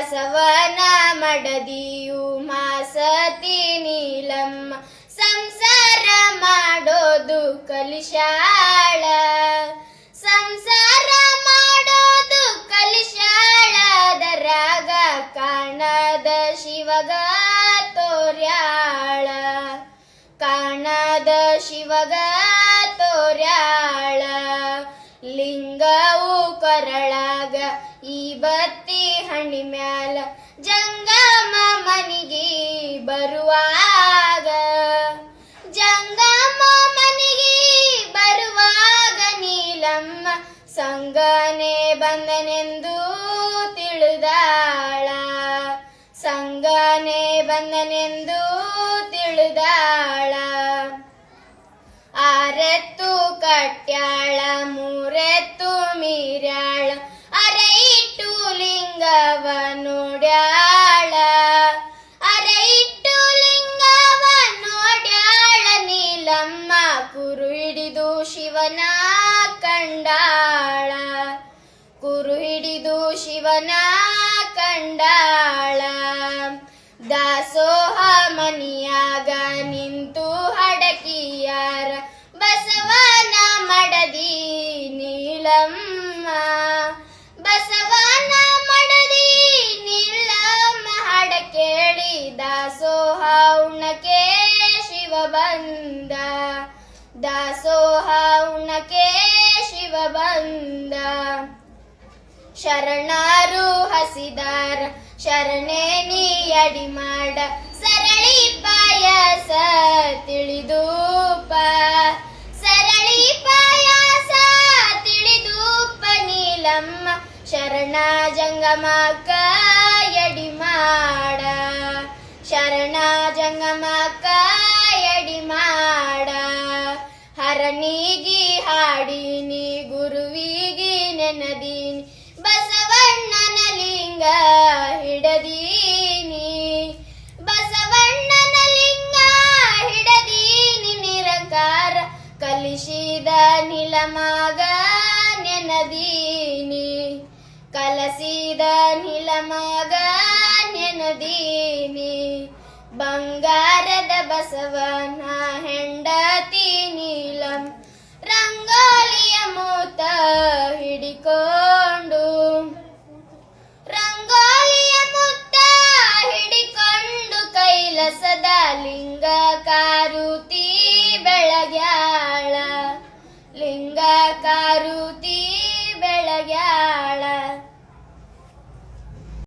ಬಸವನ ಮಡದಿಯು ಮಾಸತಿ ನೀಲಮ್ಮ, ಸಂಸಾರ ಮಾಡೋದು ಕಲಿಶಾಳ. ಸಂಸಾರ ಮಾಡೋದು ಕಲಿಶಾಳದರಾಗ ಕಾಣದ ಶಿವಗ ತೋರ್ಯಾಳ. ಕಾಣದ ಶಿವಗ ಮ್ಯಾಲ ಜಂಗಮ ಮನಿಗೆ ಬರುವಾಗ ಜಂಗಮ ಮನಿಗೆ ಬರುವಾಗ ನೀಲಮ್ಮ ಸಂಗನೆ ಬಂದನೆಂದು ತಿಳಿದಾಳ. ಸಂಗನೆ ಬಂದನೆಂದು ತಿಳಿದಾಳ. ಶಿವನ ಕಂಡಾಳ. ದಾಸೋಹ ಮನಿಯಾಗ ನಿಂತು ಹಡಕಿಯಾರ. ಬಸವನ ಮಡದಿ ನೀಲಮ್ಮ. ಬಸವನ ಮಡದಿ ನೀಳಮ್ಮ ಹಡ ಕೇಳಿ ದಾಸೋಹ ಉಣ್ಣಕೆ ಶಿವ ಬಂದ. ದಾಸೋಹ ಉಣ್ಣಕೆ ಶಿವ ಬಂದ. ಶರಣರು ಹಸಿದಾರ, ಶರಣೆ ನೀ ಅಡಿ ಮಾಡ. ಸರಳಿ ಪಾಯಸ ತಿಳಿದೂಪ. ಸರಳಿ ಪಾಯಸ ತಿಳಿದೂಪ ನೀಲಮ್ಮ. ಶರಣ ಜಂಗಮಕ್ಕ ಎಡಿ ಮಾಡ. ಶರಣ ಜಂಗಮಕ್ಕ ಎಡಿ ಮಾಡ. ಹರನಿಗಿ ಹಾಡಿನಿ ಗುರುವಿಗಿ ಬಸವಣ್ಣನ ಲಿಂಗ ಹಿಡದೀನಿ. ಬಸವಣ್ಣನ ಲಿಂಗ ಹಿಡದೀನಿ. ನಿರಂಕಾರ ಕಲಿಸಿದ ನಿಲಮಗ ನೆನದೀನಿ. ಕಲಸಿದ ನಿಲಮಗ ನೆನದೀನಿ. ಬಂಗಾರದ ಬಸವನ ಹೆಂಡತಿ ನೀಲಂ ರಂಗೋಲಿಯ ರಂಗೋಲಿ ಕೆಲಸದ ಲಿಂಗ ಕಾರುತಿ ಬೆಳಗ್ಯಾಳ. ಲಿಂಗ ಕಾರುತಿ